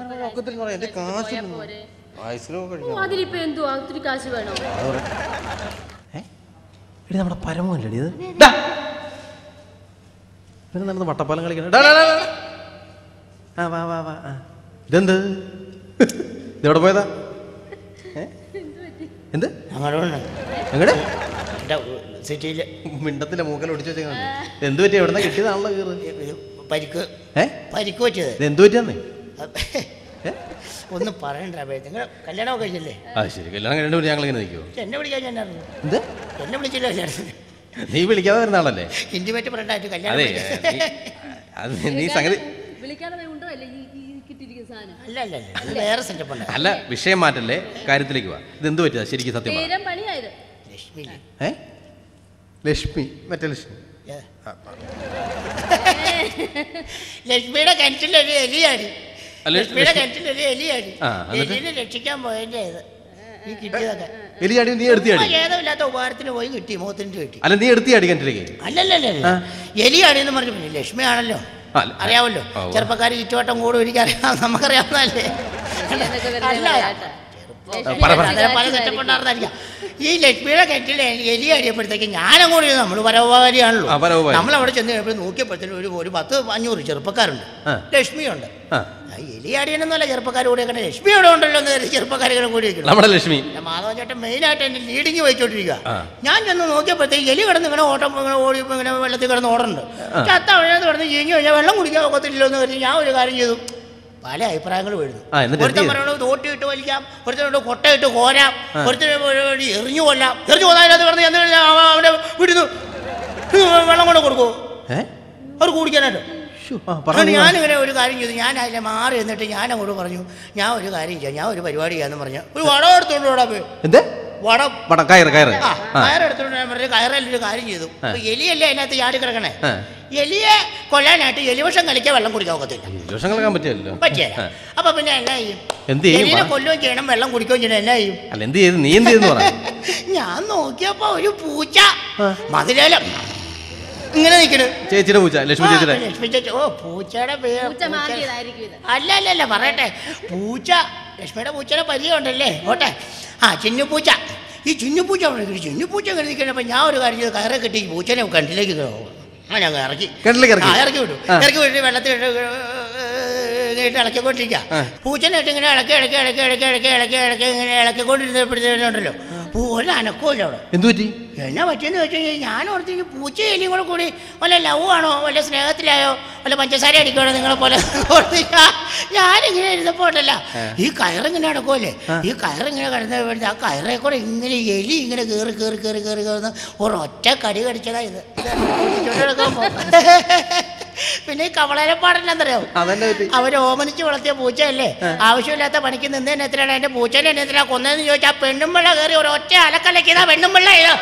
പറയാം എന്റെ അതിലിപ്പോ ഒത്തിരി കാശ് വേണോ? നമ്മുടെ പരമല്ലേ ഇത്. ഇവന് നടന്ന് വട്ടപ്പാലം കളിക്കണം. ആ വാ വാ വാ ആ. ഇതെന്ത്? ഇതെവിടെ പോയതാ? എന്ത് എങ്ങടെ? എന്റെ സിറ്റിയിൽ മിണ്ടത്തിന്റെ മൂക്കൽ ഒടിച്ചു വെച്ചാൽ എന്ത് പറ്റി? എവിടെ കിട്ടിയതാണല്ലോ കീറ്? പരിക്ക്. ഏ? പരിക്ക് പറ്റിയത്. എന്ത് പറ്റിയാന്നേ? ഒന്നും പറയണ്ട നിങ്ങൾ കല്യാണം കഴിഞ്ഞില്ലേ? ആ ശരി. കല്യാണം കഴിഞ്ഞിട്ട് ഞങ്ങൾ ഇങ്ങനെ നിൽക്കുമോ എന്നെ വിളിക്കാൻ ഞാൻ എന്ത്? എന്നെ വിളിച്ചില്ല നീ വിളിക്കാതെ വരുന്ന ആളല്ലേ? ഇന്റിമേറ്റ് പറയണ്ടായിട്ട് കല്യാണം അതെ നീ- സംഗതി അല്ല അല്ല അല്ല അത് വേറെ അല്ല വിഷയം മാറ്റല്ലേ? കാര്യത്തിലേക്ക് വാ. ഇത് എന്ത് പറ്റിയതാ? ശരിക്കും സത്യം? ഏ? ലക്ഷ്മി. മറ്റേ ലക്ഷ്മി. ലക്ഷ്മിയുടെ കിണറ്റിലൊരു എലിയാടി. അല്ല, ലക്ഷ്മിയുടെ ലക്ഷ്മി- കിണറ്റിലൊരു എലിയാടി. ആ, എന്നിട്ട്? എലിനെ രക്ഷിക്കാൻ പോയതിന്റെ ഇത്. ഈ കിട്ടിയതൊക്കെ. എലിയാടി നീ എടുത്തിയാടി ഏതമില്ലാത്ത ഉപകാരത്തിന് പോയി കിട്ടി അല്ല നീ എടുത്തിയാടി കിണറ്റിലേക്ക്? അല്ലല്ലല്ല എലിയാണെന്ന് എന്ന് പറഞ്ഞു പിന്നെ ലക്ഷ്മിയാണല്ലോ. ആ, അല്ല. അറിയാമല്ലോ ആ, ഉവ്വ. ചുരുപ്പക്കാർ ചുറ്റുവട്ടം കൂടും എനിക്കറിയാം നമുക്കറിയാവുന്നതല്ലേ? അല്ല. ഈ ലക്ഷ്മിയുടെ കെറ്റിൽ എലി അടിയപ്പോഴത്തേക്ക് ഞാനങ്ങോട്ട് നമ്മൾ പരോപകാരിയാണല്ലോ നമ്മളവിടെ നമ്മൾ അവിടെ ചെന്ന് കഴിയുമ്പോൾ നോക്കിയപ്പോഴത്തേനും ഒരു ഒരു പത്ത് അഞ്ഞൂറ് ചെറുപ്പക്കാരുണ്ട്. ലക്ഷ്മിയുണ്ട്. ആ. ആ, എലി അടിയനൊന്നുമല്ല ചെറുപ്പക്കാർ കൂടി കണ്ട ലക്ഷ്മി അവിടെ ഉണ്ടല്ലോ എന്ന് കരുതി ചെറുപ്പക്കാരെ കൂടി വെക്കണം നമ്മുടെ ലക്ഷ്മി. മാധവൻ ചേട്ടൻ മെയിനായിട്ട് എന്നെ ലീഡിങ് വഹിച്ചോണ്ടിരിക്കുക ഞാൻ ചെന്ന് നോക്കിയപ്പോഴത്തേക്ക് എലി കിടന്ന് ഇങ്ങനെ ഓട്ടം ഇങ്ങനെ ഓടി ഇങ്ങനെ വെള്ളത്തിൽ കിടന്ന് ഓടുന്നുണ്ട് ചത്ത അവിടെ കിടന്ന് ചീഞ്ഞു കഴിഞ്ഞാൽ വെള്ളം കുടിക്കാൻ ഒക്കത്തില്ലല്ലോ എന്ന് കരുതി ഞാൻ ഒരു കാര്യം ചെയ്തു. പല അഭിപ്രായങ്ങൾ വരുന്നു ആ, എന്നിട്ട് ഒരുത്തൻ പറയുന്നത് പറയണത് തോട്ടിയിട്ട് വലിക്കാം ഒരുത്തനോട് കൊട്ടയിട്ട് കോരാം ഒരുത്തനെ എറിഞ്ഞു കൊല്ലാം. എറിഞ്ഞു കൊല്ലാതിനകത്ത് കിടന്ന് ചെന്ന് കഴിഞ്ഞാൽ വിടുന്നു. വെള്ളം കൊണ്ട് കൊടുക്കുമോ അവർ കുടിക്കാനായിട്ട്. ഞാനിങ്ങനെ ഒരു കാര്യം ചെയ്തു. ഞാൻ അതിനെ മാറി എന്നിട്ട് ഞാൻ അങ്ങോട്ട് പറഞ്ഞു ഞാൻ ഒരു കാര്യം ചെയ്യാം ഞാൻ ഒരു പരിപാടി ചെയ്യാന്ന് പറഞ്ഞു ഒരു വടം എടുത്തോണ്ട് ഓടാ പോയി. വടം. പടം കയറ് കയറ്. കയറെടുത്തോണ്ട് ഞാൻ പറഞ്ഞു കയറല്ല കാര്യം ചെയ്തു. എലിയല്ലേ അതിനകത്ത് ചാടി കിടക്കണേ. എലിയെ കൊല്ലാനായിട്ട് എലിവഷം കളിക്കാൻ വെള്ളം കുടിക്കാൻ ഒക്കത്തില്ല. ദോഷം കളിക്കാൻ പറ്റിയല്ലോ. പറ്റിയല്ല. അപ്പൊ പിന്നെ എന്നാ ചെയ്യും? എന്ത് ചെയ്യും എലിനെ. കൊല്ലുകയും ചെയ്യണം വെള്ളം കുടിക്കുകയും ചെയ്യണം എന്നാ ചെയ്യും? അല്ല എന്ത് ചെയ്ത്? നീ എന്ത് ചെയ്തെന്ന് പറ. ഞാൻ നോക്കിയപ്പോ ഒരു പൂച്ച. മതിലേല. ഇങ്ങനെ നിൽക്കണ് ചേച്ചിയുടെ പൂച്ച ലക്ഷ്മി ചേച്ചിയുടെ. ലക്ഷ്മി ചേച്ചി. ഓ പൂച്ചയുടെ പേര് പൂച്ച മാന്തിയതായിരിക്കും ഇത്. അല്ല അല്ല അല്ല പറയട്ടെ. പൂച്ച ലക്ഷ്മിയുടെ പൂച്ചയുടെ പരിചയം ഉണ്ടല്ലേ ഓട്ടെ. ആ ചിന്നുപൂച്ച. ഈ ചിന്നുപൂച്ച അവിടെ നിൽക്കുന്നു. ചിന്നുപൂച്ച ഇങ്ങനെ നിൽക്കുന്നപ്പോൾ ഞാൻ ഒരു കാര്യം ചെയ്ത്. കയറെ കെട്ടി പൂച്ചനെ കണ്ടിലേക്ക് അങ്ങനെ അങ്ങ് ഇറക്കി. കിണറ്റിലേക്ക് ഇറക്കി? ആ, ഇറക്കി വിട്ടു. ഇറക്കി വിട്ട് വെള്ളത്തിൽ ഇട്ട് ഇളക്കിക്കൊണ്ടിരിക്കുക പൂച്ചനെ ഇട്ട് ഇങ്ങനെ ഇളക്കി ഇളക്കി ഇളക്കി ഇളക്കി ഇളക്കി ഇളക്കി ഇളക്കി ഇങ്ങനെ ഇളക്കിക്കൊണ്ടിരുന്നപ്പോഴത്തേനുണ്ടല്ലോ ഒരു അനക്കൂല അവിടെ? എന്തു പറ്റി? എന്നാ പറ്റിയെന്ന് വെച്ച് കഴിഞ്ഞാൽ ഞാൻ ഓർത്ത് ഈ പൂച്ച എലിയും കൂടെ കൂടി വല്ല ലവ് ആണോ? വല്ല സ്നേഹത്തിലായോ? വല്ല പഞ്ചസാര അടിക്കണോ നിങ്ങളെ പോലെ? ഞാനിങ്ങനെ എഴുതപ്പോട്ടല്ല ഈ കയറിങ്ങനെ നടക്കുമല്ലേ ഈ കയറിങ്ങനെ കിടന്നപ്പോഴത്തെ ആ കയറെ കൂടെ ഇങ്ങനെ എലി ഇങ്ങനെ കയറി കയറി കയറി കയറി കയറുന്ന ഒരൊറ്റ കടി കടിച്ചതാ ഇത്. പിന്നെ ഈ കവളരപ്പാടില്ലെന്നറിയാവും പാടില്ലെന്നറിയോ? അവർ അവർ ഓമനിച്ച് വളർത്തിയ പൂച്ചയല്ലേ? ആവശ്യമില്ലാത്ത പണിക്ക് നിന്നതിന് എത്രയാണ് എന്റെ പൂച്ചനെ എന്നെ എത്രയാ കൊന്നതെന്ന് ചോദിച്ചാൽ പെണ്ണുമ്പിള്ള കയറി ഒരു ഒറ്റ അലക്കലക്കിയതാ പെണ്ണുമ്പിള്ള ഇത്